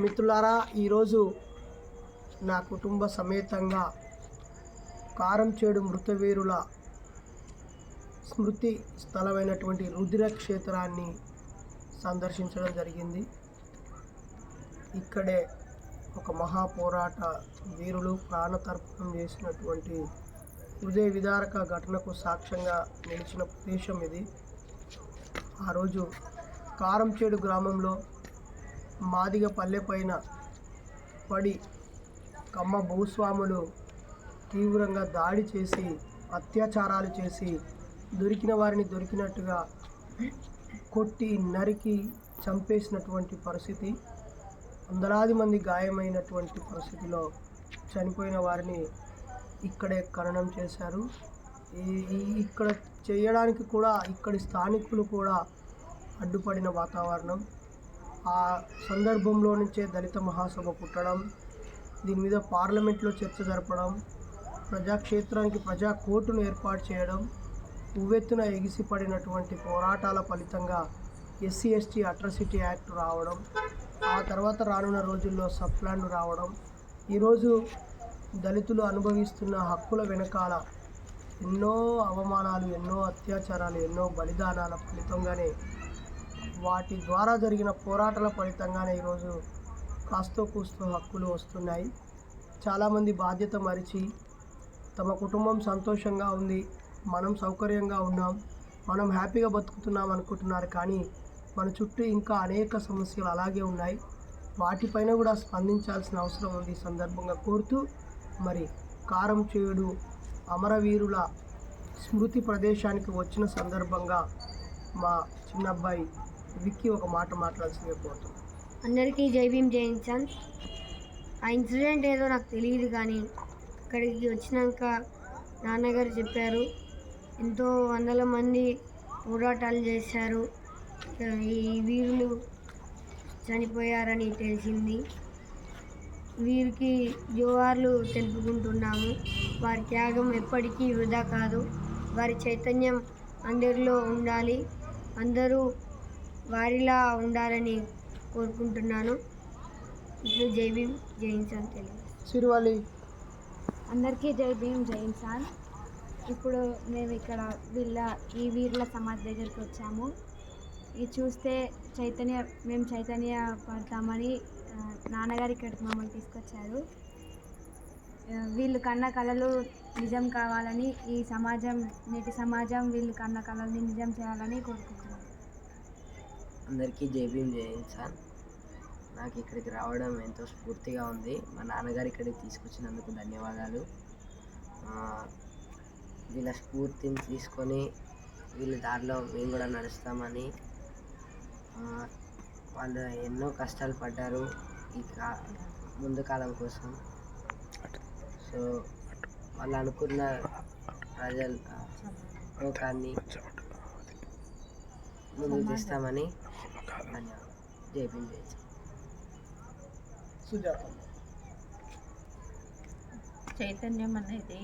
మిత్రులారా ఈరోజు నా కుటుంబ సమేతంగా కారంచేడు మృతవీరుల స్మృతి స్థలమైనటువంటి రుద్ర క్షేత్రాన్ని సందర్శించడం జరిగింది. ఇక్కడే ఒక మహాపోరాట వీరులు ప్రాణతర్పణం చేసినటువంటి హృదయ విదారక ఘటనకు సాక్ష్యంగా నిలిచిన ప్రదేశం ఇది. ఆ రోజు కారంచేడు గ్రామంలో మాదిగ పల్లె పైన పడి కమ్మ భూస్వాములు తీవ్రంగా దాడి చేసి అత్యాచారాలు చేసి దొరికిన వారిని దొరికినట్టుగా కొట్టి నరికి చంపేసినటువంటి పరిస్థితి వందలాది మంది గాయమైనటువంటి పరిస్థితిలో చనిపోయిన వారిని ఇక్కడే ఖననం చేశారు. ఈ ఈ- ఇక్కడ చేయడానికి కూడా ఇక్కడి స్థానికులు కూడా అడ్డుపడిన వాతావరణం. ఆ సందర్భంలో నుంచే దళిత మహాసభ పుట్టడం దీని మీద పార్లమెంట్లో చర్చ జరపడం ప్రజాక్షేత్రానికి ప్రజా కోర్టును ఏర్పాటు చేయడం ఉవ్వెత్తున ఎగిసిపడినటువంటి పోరాటాల ఫలితంగా ఎస్సీ ఎస్టీ అట్రసిటీ యాక్ట్ రావడం ఆ తర్వాత రానున్న రోజుల్లో సబ్ రావడం ఈరోజు దళితులు అనుభవిస్తున్న హక్కుల వెనకాల ఎన్నో అవమానాలు ఎన్నో అత్యాచారాలు ఎన్నో బలిదానాల ఫలితంగానే వాటి ద్వారా జరిగిన పోరాటాల ఫలితంగానే ఈరోజు కాస్తో కూస్తో హక్కులు వస్తున్నాయి. చాలామంది బాధ్యత మరిచి తమ కుటుంబం సంతోషంగా ఉంది మనం సౌకర్యంగా ఉన్నాం మనం హ్యాపీగా బతుకుతున్నాం అనుకుంటున్నారు కానీ మన చుట్టూ ఇంకా అనేక సమస్యలు అలాగే ఉన్నాయి. వాటిపైన కూడా స్పందించాల్సిన అవసరం ఉంది ఈ సందర్భంగా కోరుతూ మరి కారం చేడు అమరవీరుల స్మృతి ప్రదేశానికి వచ్చిన సందర్భంగా మా చిన్నబ్బాయి విక్కీ ఒక మాట మాట్లాడాల్సిందే కోరుతున్నాను అందరికీ జై భీమ్ జై ఇన్సాన్ ఆ ఇన్సిడెంట్ ఏదో నాకు తెలియదు కానీ అక్కడికి వచ్చినాక నాన్నగారు చెప్పారు. ఎంతో వందల మంది పోరాటాలు చేశారు. ఈ వీరులు చనిపోయారని తెలిసింది. వీరికి జోహార్లు తెలుపుకుంటున్నాము. వారి త్యాగం ఎప్పటికీ వృధా కాదు. వారి చైతన్యం అందరిలో ఉండాలి. అందరూ వారిలా ఉండాలని కోరుకుంటున్నాను. ఇప్పుడు జై భీమ్ జై ఇన్సాన్ తెలియదు అందరికీ జై భీమ్ జై ఇన్సాన్. ఇప్పుడు మేము ఇక్కడ వీళ్ళ ఈ వీరుల సమాధి దగ్గరికి వచ్చాము. ఇది చూస్తే చైతన్య మేము చైతన్య పడతామని నాన్నగారు ఇక్కడికి మమ్మల్ని తీసుకొచ్చారు. వీళ్ళు కన్న కళలు నిజం కావాలని ఈ సమాజం నేటి సమాజం వీళ్ళు కన్న కళల్ని నిజం చేయాలని కోరుకుంటున్నాను అందరికీ జై భీమ్ సార్. నాకు ఇక్కడికి రావడం ఎంతో స్ఫూర్తిగా ఉంది. మా నాన్నగారు ఇక్కడికి తీసుకొచ్చినందుకు ధన్యవాదాలు. వీళ్ళ స్ఫూర్తిని తీసుకొని వీళ్ళ దారిలో మేము కూడా నడుస్తామని వాళ్ళు ఎన్నో కష్టాలు పడ్డారు ఈ కా ముందు కాలం కోసం. సో వాళ్ళు అనుకున్న ప్రజల లోకాన్ని ముందుకు తీస్తామని ధన్యవాదాలు జై భీమ్ జై సుజాత చైతన్యం అనేది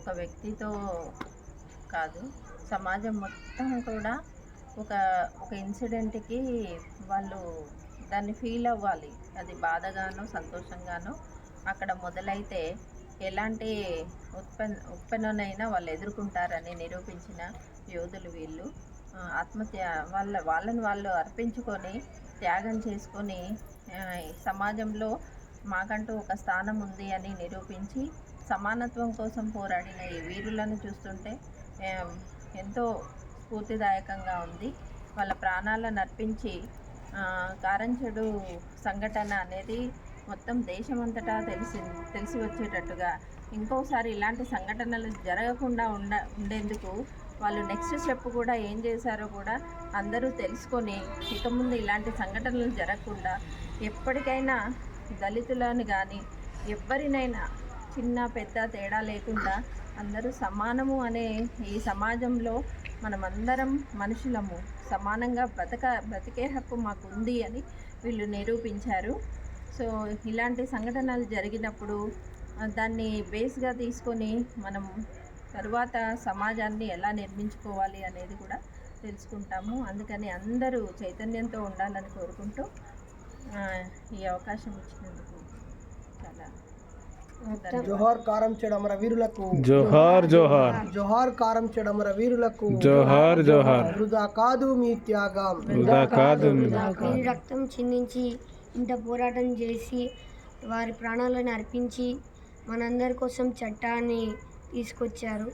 ఒక వ్యక్తితో కాదు సమాజం మొత్తం కూడా ఒక ఒక ఇన్సిడెంట్కి వాళ్ళు దాన్ని ఫీల్ అవ్వాలి. అది బాధగానో సంతోషంగానో అక్కడ మొదలైతే ఎలాంటి ఉత్పన్న ఉత్పన్ననైనా వాళ్ళు ఎదుర్కొంటారని నిరూపించిన యోధులు వీళ్ళు. ఆత్మత్య వాళ్ళ వాళ్ళని వాళ్ళు అర్పించుకొని త్యాగం చేసుకొని సమాజంలో మాకంటూ ఒక స్థానం ఉంది అని నిరూపించి సమానత్వం కోసం పోరాడిన ఈ వీరులను చూస్తుంటే ఎంతో స్ఫూర్తిదాయకంగా ఉంది. వాళ్ళ ప్రాణాలను అర్పించి కారంచెడు సంఘటన అనేది మొత్తం దేశమంతటా తెలిసి తెలిసి వచ్చేటట్టుగా ఇంకోసారి ఇలాంటి సంఘటనలు జరగకుండా ఉండ ఉండేందుకు వాళ్ళు నెక్స్ట్ స్టెప్ కూడా ఏం చేశారో కూడా అందరూ తెలుసుకొని ఇక ముందు ఇలాంటి సంఘటనలు జరగకుండా ఎప్పటికైనా దళితులను కానీ ఎవరినైనా చిన్న పెద్ద తేడా లేకుండా అందరూ సమానము అనే ఈ సమాజంలో మనమందరం మనుషులము. సమానంగా బ్రతక బ్రతికే హక్కు మాకు ఉంది అని వీళ్ళు నిరూపించారు. సో ఇలాంటి సంఘటనలు జరిగినప్పుడు దాన్ని బేస్గా తీసుకొని మనం తరువాత సమాజాన్ని ఎలా నిర్మించుకోవాలి అనేది కూడా తెలుసుకుంటాము. అందుకని అందరూ చైతన్యంతో ఉండాలని కోరుకుంటూ ఈ అవకాశం ఇచ్చినందుకు చాలా జోహార్ కారం చెడమర వీరులకు జోహార్ జోహార్. జోహార్ కారం చెడమర వీరులకు జోహార్ జోహార్. వృధా కాదు మీ త్యాగం. వృధా కాదు వీరి రక్తం చిందించి ఇంత పోరాటం చేసి వారి ప్రాణాలను అర్పించి మనందరి కోసం చట్టాన్ని తీసుకొచ్చారు.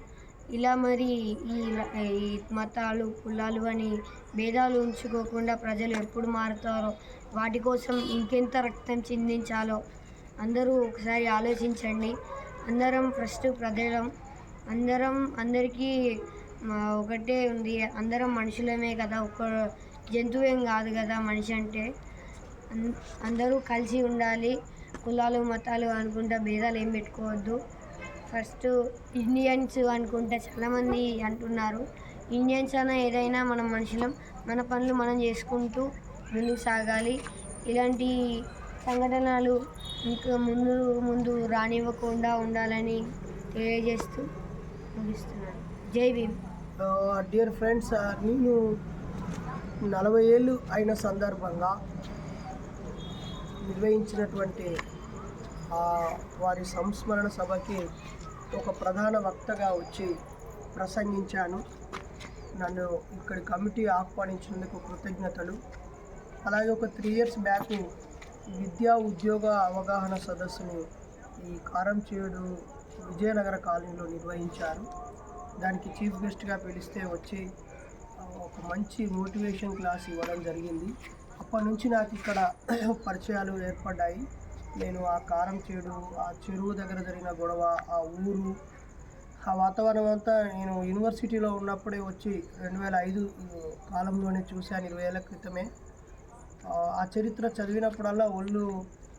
ఇలా మరి ఈ ఈ మతాలు కులాలు అని భేదాలు ఉంచుకోకుండా ప్రజలు ఎప్పుడు మారుతారో వాటి కోసం ఇంకెంత రక్తం చిందించాలో అందరూ ఒకసారి ఆలోచించండి. అందరం ఫస్ట్ ప్రజలం. అందరం అందరికీ ఒకటే ఉంది. అందరం మనుషులమే కదా. ఒక జంతువేం కాదు కదా మనిషి అంటే. అందరూ కలిసి ఉండాలి. కులాలు మతాలు అనుకుంటా భేదాలు ఏం పెట్టుకోవద్దు. ఫస్ట్ ఇండియన్స్ అనుకుంటే చాలామంది అంటున్నారు. ఇండియన్స్ అన్న ఏదైనా మనం మనుషులం మన పనులు మనం చేసుకుంటూ ముందుకు సాగాలి. ఇలాంటి సంఘటనలు ఇంకా ముందు ముందు రానివ్వకుండా ఉండాలని తెలియజేస్తూ ముగిస్తున్నాను. జై భీమ్. డియర్ ఫ్రెండ్స్ నేను నలభై ఏళ్ళు అయిన సందర్భంగా నిర్వహించినటువంటి వారి సంస్మరణ సభకి ఒక ప్రధాన వక్తగా వచ్చి ప్రసంగించాను. నన్ను ఇక్కడి కమిటీ ఆహ్వానించినందుకు కృతజ్ఞతలు. అలాగే ఒక త్రీ ఇయర్స్ బ్యాక్ విద్యా ఉద్యోగ అవగాహన సదస్సుని ఈ కారంచేడు విజయనగర కాలనీలో నిర్వహించారు. దానికి చీఫ్ గెస్ట్గా పిలిస్తే వచ్చి ఒక మంచి మోటివేషన్ క్లాస్ ఇవ్వడం జరిగింది. అప్పటి నుంచి నాకు ఇక్కడ పరిచయాలు ఏర్పడ్డాయి. నేను ఆ కారం చేడు ఆ చెరువు దగ్గర జరిగిన గొడవ ఆ ఊరు ఆ వాతావరణం అంతా నేను యూనివర్సిటీలో ఉన్నప్పుడే వచ్చి రెండు వేల ఐదు కాలంలోనే చూశాను ఇరవై ఏళ్ళ క్రితమే. ఆ, చరిత్ర చదివినప్పుడల్లా ఒళ్ళు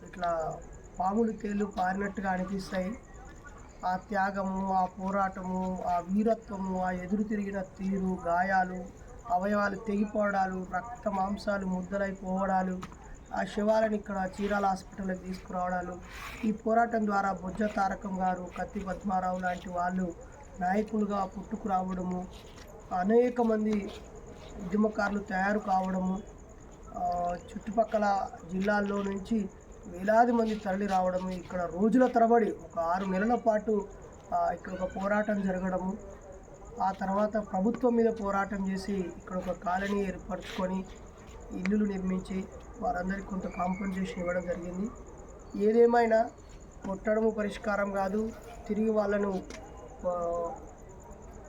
ఇట్లా పాములు తేళ్ళు పారినట్టుగా అనిపిస్తాయి. ఆ త్యాగము ఆ పోరాటము ఆ వీరత్వము ఆ ఎదురు తిరిగిన తీరు గాయాలు అవయవాలు తెగిపోవడాలు రక్త మాంసాలు ముద్దలైపోవడాలు ఆ శవాలను ఇక్కడ చీరాల హాస్పిటల్కి తీసుకురావడాలు ఈ పోరాటం ద్వారా బుజ్జ తారకం గారు కత్తి పద్మారావు లాంటి వాళ్ళు నాయకులుగా పుట్టుకురావడము అనేక మంది ఉద్యమకారులు తయారు కావడము చుట్టుపక్కల జిల్లాల్లో నుంచి వేలాది మంది తరలి రావడము ఇక్కడ రోజుల తరబడి ఒక ఆరు నెలల పాటు ఇక్కడ ఒక పోరాటం జరగడము ఆ తర్వాత ప్రభుత్వం మీద పోరాటం చేసి ఇక్కడ ఒక కాలనీ ఏర్పరచుకొని ఇల్లులు నిర్మించి వారందరికీ కొంత కాంపన్సేషన్ ఇవ్వడం జరిగింది. ఏదేమైనా కొట్టడము పరిష్కారం కాదు తిరిగి వాళ్ళను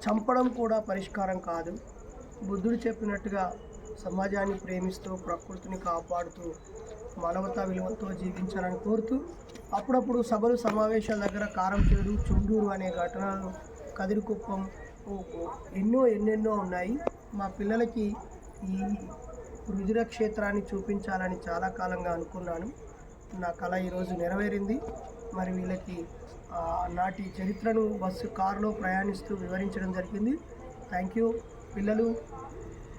చంపడం కూడా పరిష్కారం కాదు. బుద్ధుడు చెప్పినట్టుగా సమాజాన్ని ప్రేమిస్తూ ప్రకృతిని కాపాడుతూ మానవతా విలువలతో జీవించాలని కోరుతూ అప్పుడప్పుడు సభలు సమావేశాల దగ్గర కారంచేడు చుండూరు అనే ఘటనలు కదిరికుప్పం ఎన్నో ఎన్నెన్నో ఉన్నాయి. మా పిల్లలకి ఈ రుజిర క్షేత్రాన్ని చూపించాలని చాలా కాలంగా అనుకున్నాను. నా కళ ఈరోజు నెరవేరింది. మరి వీళ్ళకి నాటి చరిత్రను బస్సు కారులో ప్రయాణిస్తూ వివరించడం జరిగింది. Thank you. పిల్లలు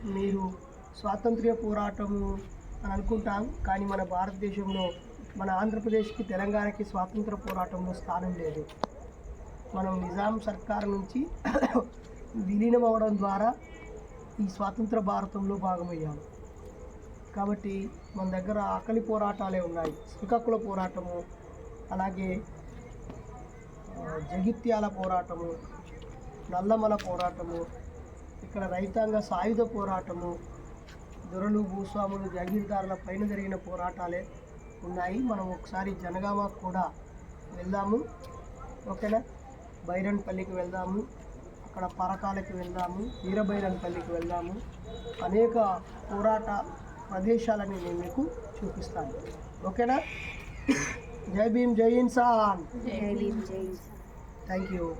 మీరు స్వాతంత్ర్య పోరాటము అని అనుకుంటాం కానీ మన భారతదేశంలో మన ఆంధ్రప్రదేశ్కి తెలంగాణకి స్వాతంత్ర పోరాటంలో స్థానం లేదు. మనం నిజాం సర్కార్ నుంచి విలీనం అవ్వడం ద్వారా ఈ స్వాతంత్ర భారతంలో భాగమయ్యాము కాబట్టి మన దగ్గర ఆకలి పోరాటాలే ఉన్నాయి. శ్రీకాకుళ పోరాటము అలాగే జగిత్యాల పోరాటము నల్లమల పోరాటము ఇక్కడ రైతాంగ సాయుధ పోరాటము దొరలు భూస్వాములు జాగీర్దారుల పైన జరిగిన పోరాటాలే ఉన్నాయి. మనం ఒకసారి జనగామ కూడా వెళ్దాము. ఓకేనా? బైరన్పల్లికి వెళ్దాము. అక్కడ పరకాలకి వెళ్దాము. వీరబైరన్పల్లికి వెళ్దాము. అనేక పోరాట ప్రదేశాలని నేను మీకు చూపిస్తాను. ఓకేనా? జై భీమ్ జై ఇన్సాన్. జై భీమ్ జై థ్యాంక్ యూ